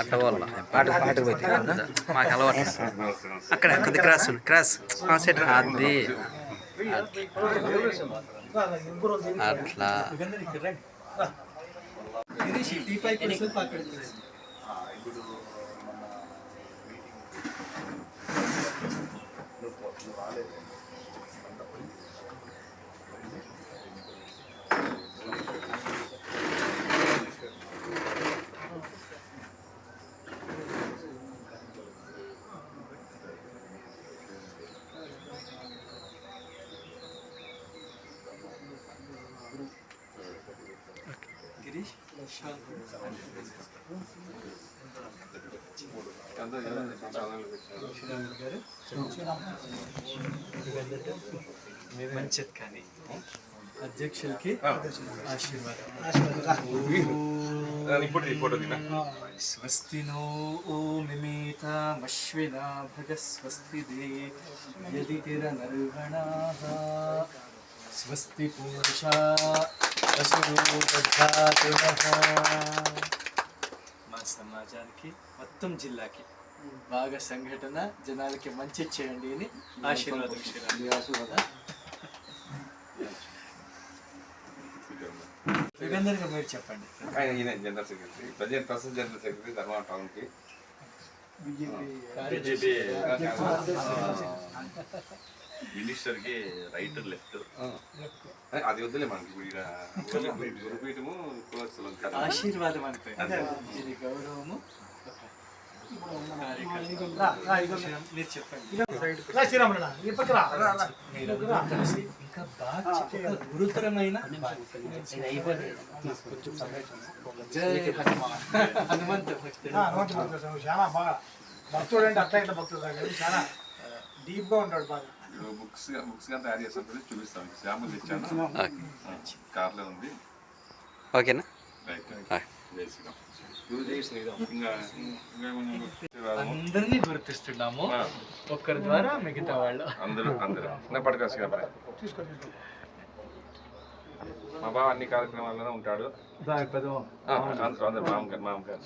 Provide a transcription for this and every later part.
అట్లా మాకు అలవాటు. అక్కడ కొద్ది క్రాస్ క్రాస్. సెంటర్ అది. అట్లా. అధ్యక్షులకి ఆశీర్వాదం స్వస్తి నో ఓ భగ స్వస్తి దే యది తిరనర్గణాః స్వస్తి పూషా పశువు దధాతునః మా సమాజానికి మొత్తం జిల్లాకి బాగా సంఘటన జనాలకి మంచి చేయండి అని ఆశీర్వాదం మీరు చెప్పండి. ఈయన జనరల్ సెక్రటరీ. ప్రజెంట్ ప్రస్తుత జనరల్ సెక్రటరీ ధర్మవరం టౌన్కి. మినిస్టర్ కి రైట్ లెఫ్ట్. అది వద్దులే మనకి. గురుపీఠము. ఆశీర్వాదం అనిపోయింది ఇది గౌరవము. ఇంకా బాగా గురుతరమైన హనుమంత భక్తుడు. చాలా బాగా. భక్తుడు అంటే అట్లా ఇట్లా భక్తుడు చాలా డీప్గా ఉంటాడు బాగా. బుక్స్ బుక్స్గా తయారు చేస్తాను చూపిస్తాను. శ్యాములు ఇచ్చాను కార్లో ఉంది. ఓకేనా? అందరినీ గుర్తిస్తున్నాము. ఒక్కరి ద్వారా మిగతా వాళ్ళు. అందరూ అందరూ. నా కదా మా బావ అన్ని కార్యక్రమాల్లోనే ఉంటాడు. ఆ, అందరూ అందరూ మామగారు మామగారు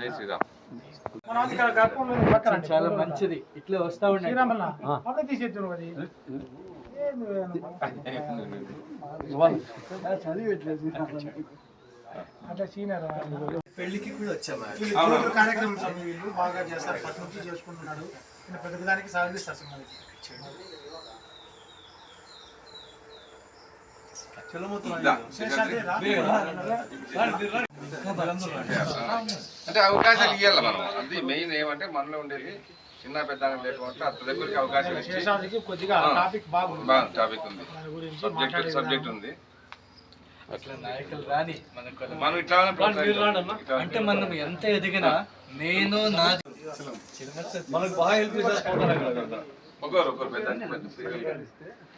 జై శ్రీరామ్. చాలా మంచిది ఇట్లా వస్తా అప్పుడే తీసేద్దాం అది ఏంది అట్లా సీనియర్ పెళ్ళికి కూడా వచ్చామా కార్యక్రమం వీళ్ళు బాగా చేస్తారు నుంచి చేసుకుంటున్నాడు ఈయన ప్రతి దానికి సహకరిస్తారు స్వామి మనకి. అంటే అవకాశాలు ఇవ్వాలి మనం అది మెయిన్ ఏమంటే మనలో ఉండేది చిన్న పెద్ద లేకుండా అత్త దగ్గరికి అవకాశం ఇచ్చి టాపిక్ బాగుంది బాగా టాపిక్ ఉంది సబ్జెక్ట్ సబ్జెక్ట్ ఉంది అట్లా నాయకులు రాని మనకు మనం. ఇట్లా అంటే మనం ఎంత ఎదిగినా నేను నాది మనకు బాగా హెల్ప్ ఒకరు ఒకరు పెద్ద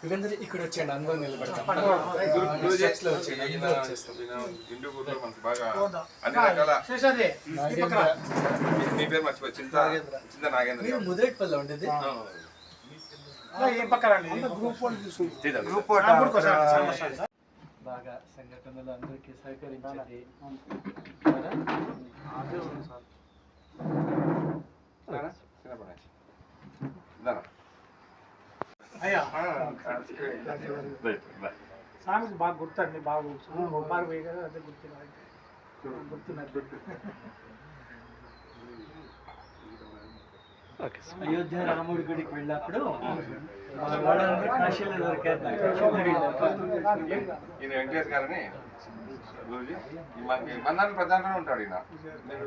మంచిది. అదే, అదే కదా. ఒకరు, ఒకరు, ఇది. రా, రా. యుగంధర్ ఇక్కడ వచ్చేయండి అందరూ నిలబడతాం గురు- Steps లో వచ్చేయండి అందరూ వచ్చేస్తాం ఇంటి ఊర్లో మనకి బాగా అన్ని రకాల శేషాద్రి ఈ పక్కన. మీ- మీ పేరు మర్చిపోయి చింత చింత నాగేంద్ర మీరు ముదిరెట్పల్లి ఉండేది రా, ఈ పక్కన రండి. గ్రూప్ వన్ తీసుకుంటాం. గ్రూప్ ఆ, గ్రూప్ కోసం రండి, సమస్య. బాగా సంఘటనలు అందరికీ సహకరించండి సామెత బాగా గుర్తండి బాగా గుర్తు. బాగా వేయగా అదే గుర్తున్నారు గుర్తున్నారు అయోధ్య రాముడి గుడికి వెళ్ళినప్పుడు కాశీలో దొరికారు ఈయన వెంకటేష్ గారని మన్నాడు ప్రధానంలో ఉంటాడు ఈయన. నేను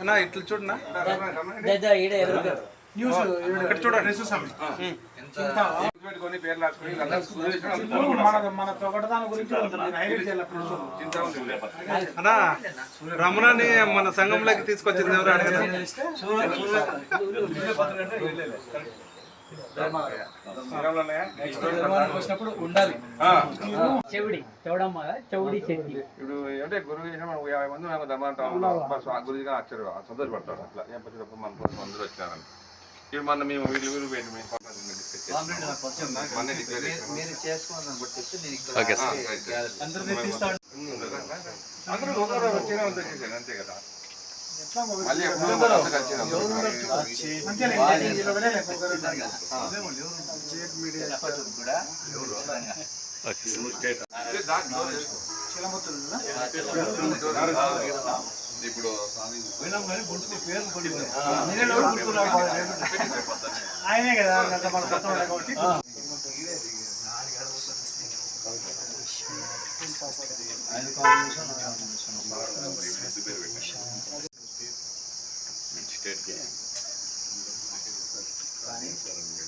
అన్నా ఇట్లా చూడనా? పెట్టుకొని పేర్లు రాసుకొని అన్నా రమణని మన సంఘంలోకి తీసుకొచ్చింది ఎవరు? అడగదా వచ్చినప్పుడు ఉండాలి ఆ. చెవిడి చౌడమ్మ చెవిడి ఇప్పుడు అంటే గురువు చేసిన మనం యాభై మంది మనం దమ్మంటాం గురువు గారు ఆశ్చర్య సంతోషపడతాడు అట్లా ఏం పచ్చేటప్పుడు మన కోసం అందరూ వచ్చినారని ఇప్పుడు మన మేము వీళ్ళు వీళ్ళు పెట్టి మేము రైట్. అందరినీ తీస్తా అందరూ వచ్చేసారు, అంతే కదా కదా? ఇప్పుడు లోటు గుర్తున్నాడు బాగా. ఆయనే కదా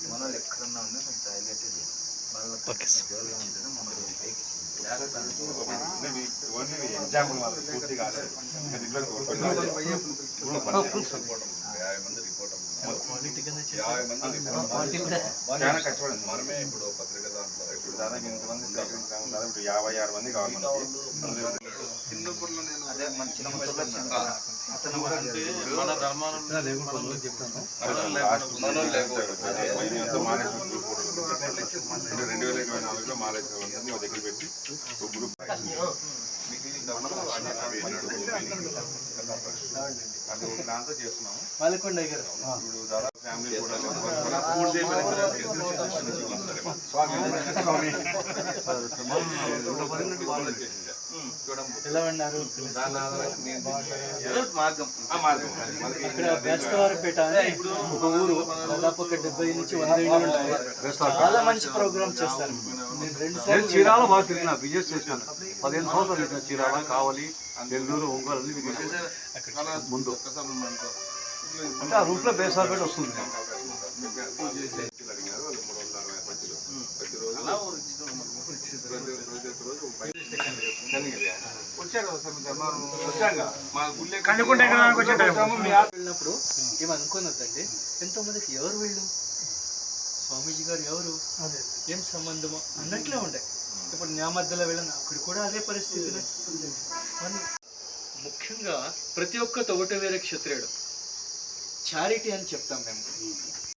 మన ఎగ్జాంపుల్ పూర్తి కాలేదు. ఇంకా దీంట్లో యాభై మంది రిపోర్ట్. చాలా కష్టపడింది మనమే ఇప్పుడు పత్రిక దాంట్లో ఇప్పుడు దాదాపు ఇంతమంది సేకరించాము దాదాపు ఇప్పుడు యాభై ఆరు మంది కావాలి రెండు వేల ఇరవై నాలుగులో మాలేశ్వరం దగ్గర పెట్టి ఒక గ్రూప్ అది ఒక దాంతో చేస్తున్నాము పాలకొండ గారు ఇప్పుడు దాదాపు ఫ్యామిలీ కూడా పూర్తి ఎలా ఉన్నారు? మార్గం. ఇక్కడ బేస్తవారపేట అని ఒక ఊరు దాదాపు ఒక డెబ్బై నుంచి వంద ఇళ్ళు ఉంటాయి. చాలా మంచి ప్రోగ్రామ్ చేస్తారు. నేను రెండు నేను సార్లు చీరాల బాగా తిరిగిన బిజినెస్ చేసినాను పదిహేను సంవత్సరాలు చీరాల కావలి నెల్లూరు ఒంగోలు అన్ని ముందు. అంటే ఆ రూట్లో బేసార్పేట వస్తుంది. కనుక్కుంటే ఎక్కడానికి వచ్చే. టైం. వెళ్ళినప్పుడు ఏమి అనుకోనొద్దండి ఎంతో మందికి ఎవరు వీళ్ళు? స్వామీజీ గారు ఎవరు? ఏం సంబంధము అన్నట్లే ఉండే. ఇప్పుడు నా మధ్యలో వెళ్ళిన అక్కడ కూడా అదే పరిస్థితి ముఖ్యంగా ప్రతి ఒక్క తోట వేరే క్షత్రియుడు. చారిటీ అని చెప్తాం మేము.